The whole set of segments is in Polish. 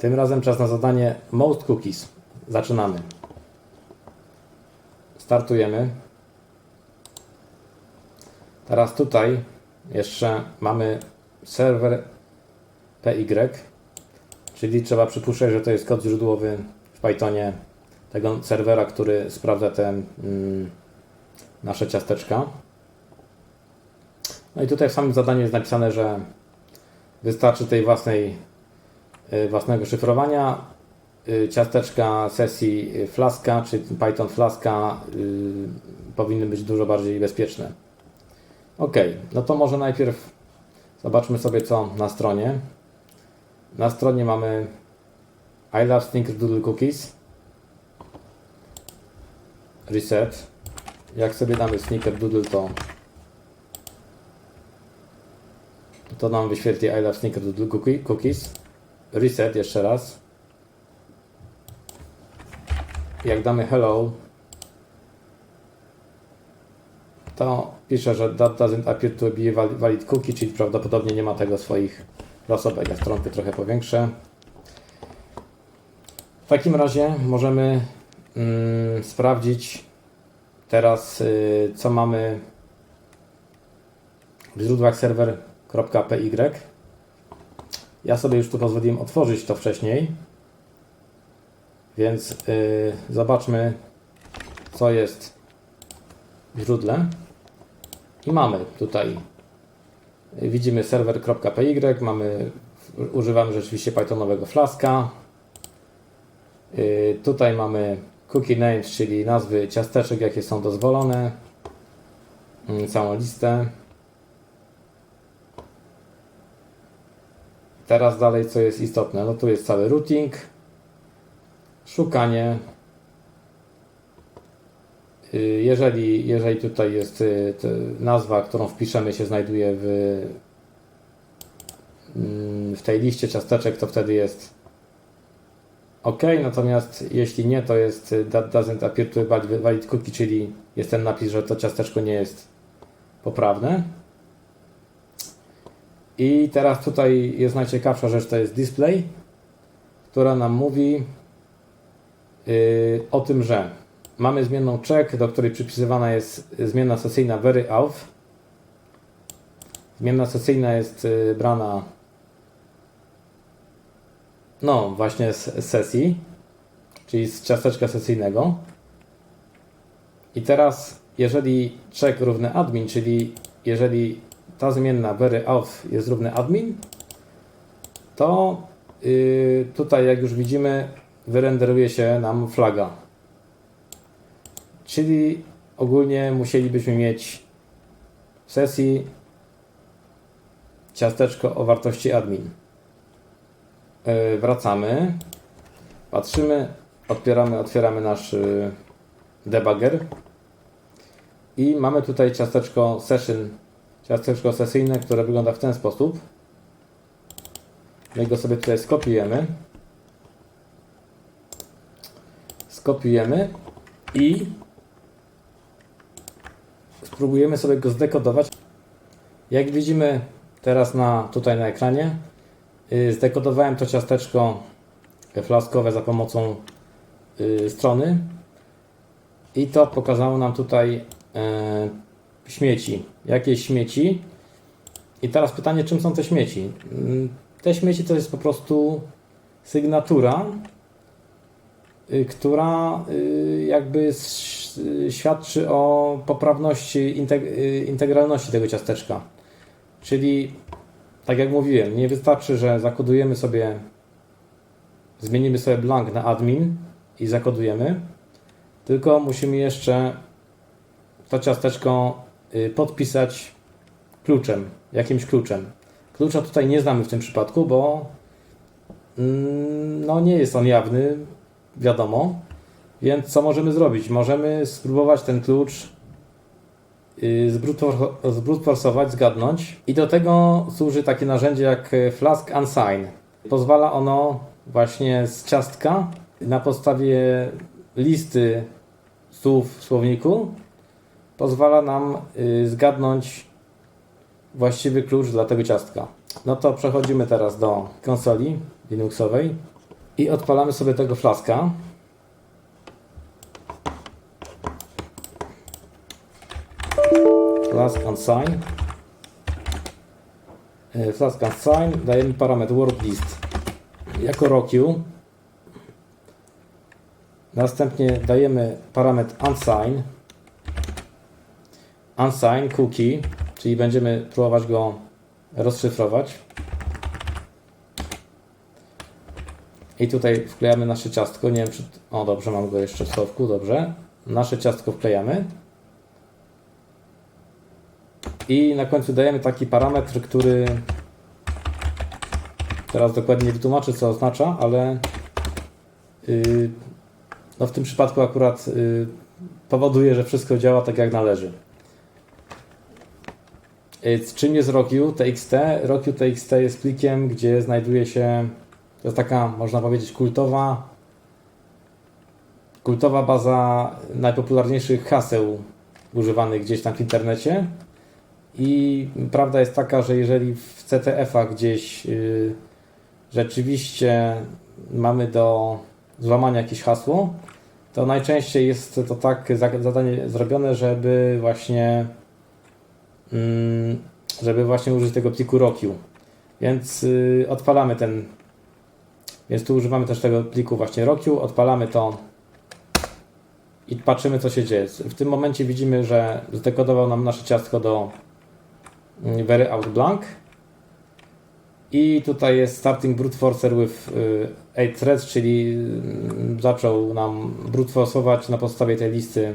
Tym razem czas na zadanie Most Cookies. Zaczynamy. Startujemy. Teraz tutaj jeszcze mamy serwer PY, czyli trzeba przypuszczać, że to jest kod źródłowy w Pythonie tego serwera, który sprawdza te mm, nasze ciasteczka. No i tutaj w samym zadaniu jest napisane, że wystarczy tej własnej, własnego szyfrowania y, ciasteczka sesji y, Flaska, czy Python Flaska powinny być dużo bardziej bezpieczne. Ok, no to może najpierw zobaczmy sobie co na stronie. Na stronie mamy I love Snickerdoodle Cookies. Reset. Jak sobie damy Snickerdoodle to to nam wyświetli I love cookie- Cookies. Reset jeszcze raz. Jak damy hello to pisze, że that doesn't appear to be valid- cookie, czyli prawdopodobnie nie ma tego swoich losobek. Ja stronkę trochę powiększę. W takim razie możemy mm, sprawdzić teraz, y, co mamy w źródłach server.py. Ja sobie już tu pozwoliłem otworzyć to wcześniej, więc y, zobaczmy, co jest w źródle. I mamy tutaj, widzimy server.py, mamy, używamy rzeczywiście Pythonowego flaska. Y, Tutaj mamy cookie names, czyli nazwy ciasteczek, jakie są dozwolone. Mm, Całą listę. Teraz dalej, co jest istotne, no tu jest cały routing, szukanie. Y, Jeżeli, jeżeli tutaj jest y, nazwa, którą wpiszemy, się znajduje w, mm, w tej liście ciasteczek, to wtedy jest OK, natomiast jeśli nie, to jest y, that doesn't appear to valid cookie, czyli jest ten napis, że to ciasteczko nie jest poprawne. I teraz tutaj jest najciekawsza rzecz, to jest display, która nam mówi yy, o tym, że mamy zmienną check, do której przypisywana jest zmienna sesyjna very off. Zmienna sesyjna jest yy, brana no właśnie z z sesji, czyli z ciasteczka sesyjnego. I teraz jeżeli check równy admin, czyli jeżeli ta zmienna very off jest równy admin, to yy, tutaj jak już widzimy wyrenderuje się nam flaga. Czyli ogólnie musielibyśmy mieć w sesji ciasteczko o wartości admin. Yy, wracamy, patrzymy, otwieramy, otwieramy nasz yy, debugger i mamy tutaj ciasteczko session ciasteczko sesyjne, które wygląda w ten sposób. My go sobie tutaj skopiujemy. Skopiujemy i spróbujemy sobie go zdekodować. Jak widzimy teraz na, tutaj na ekranie, yy, zdekodowałem to ciasteczko flaskowe za pomocą yy, strony i to pokazało nam tutaj yy, śmieci. Jakieś śmieci. I teraz pytanie, czym są te śmieci? Mm, Te śmieci to jest po prostu sygnatura, y, która y, jakby y, świadczy o poprawności, integ- integralności tego ciasteczka. Czyli, tak jak mówiłem, nie wystarczy, że zakodujemy sobie, zmienimy sobie blank na admin i zakodujemy, tylko musimy jeszcze to ciasteczko podpisać kluczem, jakimś kluczem. Klucza tutaj nie znamy w tym przypadku, bo mm, no nie jest on jawny, wiadomo. Więc co możemy zrobić? Możemy spróbować ten klucz y, zbrute-forsować, zgadnąć. I do tego służy takie narzędzie jak y, Flask Unsign. Pozwala ono właśnie z ciastka na podstawie listy słów w słowniku pozwala nam y, zgadnąć właściwy klucz dla tego ciastka. No to przechodzimy teraz do konsoli Linuxowej. I odpalamy sobie tego flaska. Flask unsign. E, Flask unsign. Dajemy parametr word list jako ROQ. Następnie dajemy parametr unsign. Unsign cookie, czyli będziemy próbować go rozszyfrować. I tutaj wklejamy nasze ciastko. Nie wiem, czy. O, dobrze, mam go jeszcze w schowku, dobrze. Nasze ciastko wklejamy. I na końcu dajemy taki parametr, który teraz dokładnie nie wytłumaczę, co oznacza, ale yy, no w tym przypadku akurat yy, powoduje, że wszystko działa tak jak należy. Yy, czym jest ROQ TXT? ROQ TXT jest plikiem, gdzie znajduje się to jest taka, można powiedzieć, kultowa, kultowa baza najpopularniejszych haseł używanych gdzieś tam w internecie. I prawda jest taka, że jeżeli w CTF-ach gdzieś yy, rzeczywiście mamy do złamania jakieś hasło, to najczęściej jest to tak za- zadanie zrobione, żeby właśnie żeby właśnie użyć tego pliku ROQ. Więc yy, odpalamy ten więc tu używamy też tego pliku właśnie ROQ, odpalamy to i patrzymy co się dzieje. W tym momencie widzimy, że zdekodował nam nasze ciastko do mm, very out blank i tutaj jest starting brute forcer with 8 threads, czyli mm, zaczął nam brute forceować na podstawie tej listy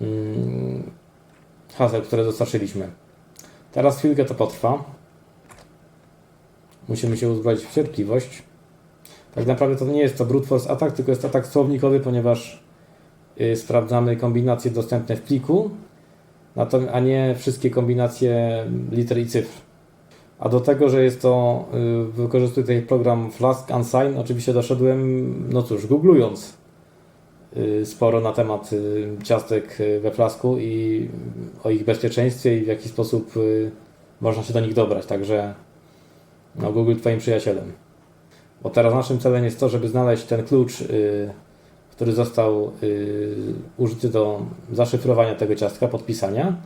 mm, haseł, które dostarczyliśmy. Teraz chwilkę to potrwa. Musimy się uzbroić w cierpliwość. Tak naprawdę to nie jest to brute force atak, tylko jest atak słownikowy, ponieważ y, sprawdzamy kombinacje dostępne w pliku, a nie wszystkie kombinacje liter i cyfr. A do tego, że jest to, y, wykorzystuję tutaj program Flask Unsign, oczywiście doszedłem, no cóż, googlując sporo na temat y, ciastek y, we flasku i o ich bezpieczeństwie i w jaki sposób y, można się do nich dobrać. Także no, Google Twoim przyjacielem. Bo teraz naszym celem jest to, żeby znaleźć ten klucz, y, który został y, użyty do zaszyfrowania tego ciastka, podpisania,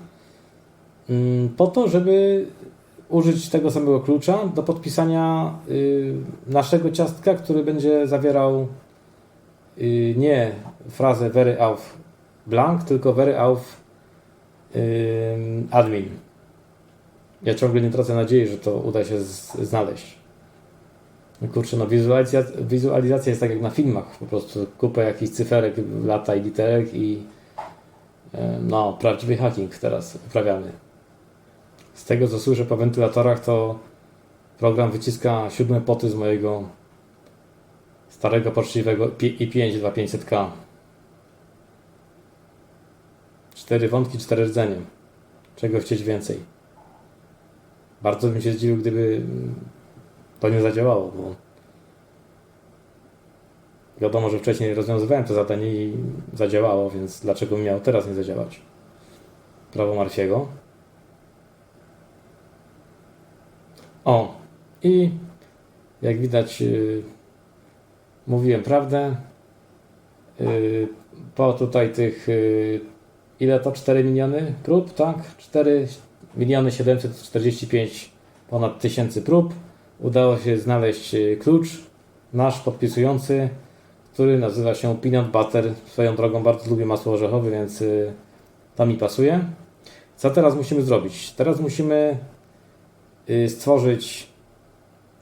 mm, po to, żeby użyć tego samego klucza do podpisania y, naszego ciastka, który będzie zawierał y, nie frazę very auf blank, tylko very auf y, admin. Ja ciągle nie tracę nadziei, że to uda się znaleźć. No Kurczę, no wizualizacja, wizualizacja jest tak jak na filmach, po prostu kupę jakichś cyferek, lata i literek i no, prawdziwy hacking teraz uprawiamy. Z tego co słyszę po wentylatorach, to program wyciska siódme poty z mojego starego poczciwego i5 2500K. Cztery wątki, cztery rdzenie. Czego chcieć więcej? Bardzo bym się zdziwił, gdyby to nie zadziałało, bo wiadomo, że wcześniej rozwiązywałem to zadanie i zadziałało, więc dlaczego miało teraz nie zadziałać? Prawo Marfiego. O, i jak widać, yy, mówiłem prawdę. Yy, po tutaj tych, yy, ile to? 4 miliony prób, tak? 4 miliony 745 ponad tysięcy prób udało się znaleźć e, klucz nasz podpisujący, który nazywa się Peanut Butter. Swoją drogą bardzo lubię masło orzechowe, więc to mi pasuje. Co teraz musimy zrobić? Teraz musimy stworzyć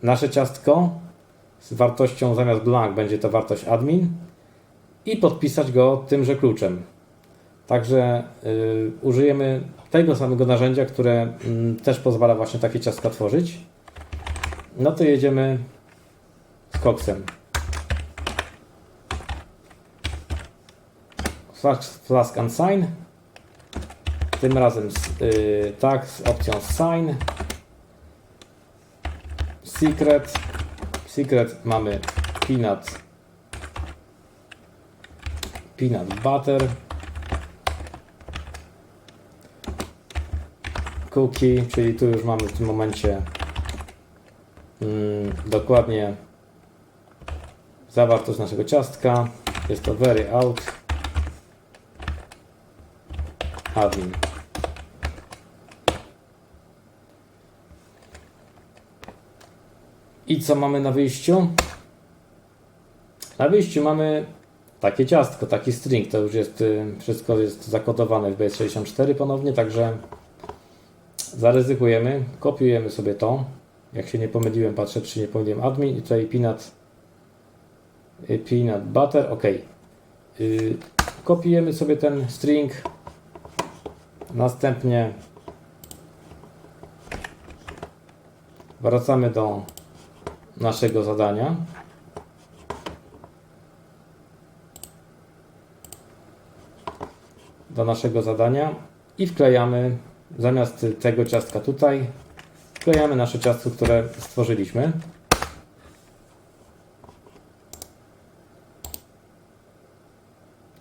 nasze ciastko z wartością zamiast blank będzie to wartość admin i podpisać go tymże kluczem. Także y, użyjemy tego samego narzędzia, które mm, też pozwala właśnie takie ciastka tworzyć. No to jedziemy z koksem. Flask, flask unsign. Tym razem z, y, tak z opcją sign. Secret. Secret mamy peanut. Peanut butter. Cookie, czyli tu już mamy w tym momencie Mm, dokładnie zawartość naszego ciastka. Jest to very out admin. I co mamy na wyjściu? Na wyjściu mamy takie ciastko, taki string. To już jest y, wszystko jest zakodowane w base64 ponownie, także zaryzykujemy. Kopiujemy sobie to. Jak się nie pomyliłem, patrzę czy nie pomyliłem admin i tutaj peanut, y, peanut butter, ok. Y, Kopiujemy sobie ten string. Następnie wracamy do naszego zadania. Do naszego zadania i wklejamy zamiast tego ciastka tutaj, wklejamy nasze ciastko, które stworzyliśmy.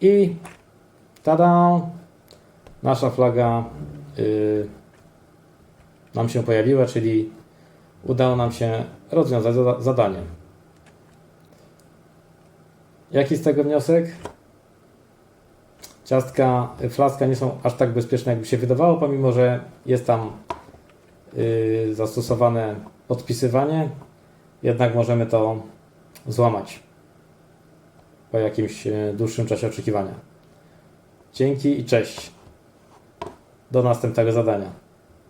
I tada! Nasza flaga y, nam się pojawiła, czyli udało nam się rozwiązać zada- zadanie. Jaki z tego wniosek? Ciastka, y, flaska nie są aż tak bezpieczne, jakby się wydawało, pomimo że jest tam y, zastosowane podpisywanie, jednak możemy to złamać po jakimś y, dłuższym czasie oczekiwania. Dzięki i cześć. Do następnego zadania.